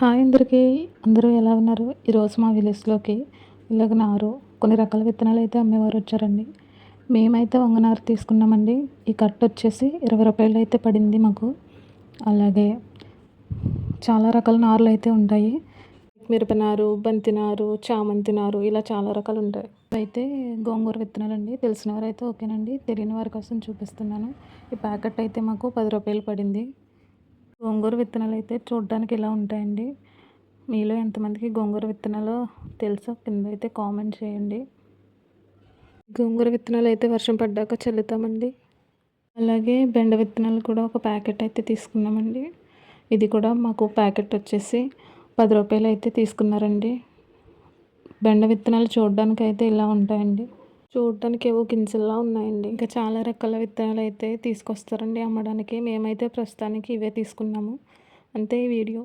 Hi అందరికీ. అందరూ ఎలా ఉన్నారు? ఈరోజు మా విలేజ్లోకి ఇలాగ నారు కొన్ని రకాల విత్తనాలు అయితే అమ్మేవారు వచ్చారండి. మేమైతే వంగనారు తీసుకున్నామండి. ఈ కట్ట వచ్చేసి ఇరవై రూపాయలు అయితే పడింది మాకు. అలాగే చాలా రకాల నారులు అయితే ఉంటాయి. మిరపనారు బంతి నారు చామంతి నారు ఇలా చాలా రకాలు ఉంటాయి. అయితే గోంగూర విత్తనాలండి. తెలిసిన వారు అయితే ఓకేనండి. తెలియని వారి కోసం చూపిస్తున్నాను. ఈ ప్యాకెట్ అయితే మాకు పది రూపాయలు పడింది. గోంగూర విత్తనాలు అయితే చూడడానికి ఇలా ఉంటాయండి? మీలో ఎంతమందికి గోంగూర విత్తనాలు తెలుసో కింద అయితే కామెంట్ చేయండి. గోంగూర విత్తనాలు అయితే వర్షం పడ్డాక చల్లుతామండి. అలాగే బెండ విత్తనాలు కూడా ఒక ప్యాకెట్ అయితే తీసుకున్నామండి. ఇది కూడా మాకు ప్యాకెట్ వచ్చేసి పది రూపాయలు అయితే తీసుకున్నారండి. బెండ విత్తనాలు చూడడానికి అయితే ఇలా ఉంటాయండి? చూడడానికి ఏవో గింజల్లా ఉన్నాయండి. ఇంకా చాలా రకాల విత్తనాలు అయితే తీసుకొస్తారండి అమ్మడానికి. మేమైతే ప్రస్తుతానికి ఇవే తీసుకున్నాము. అంతే ఈ వీడియో.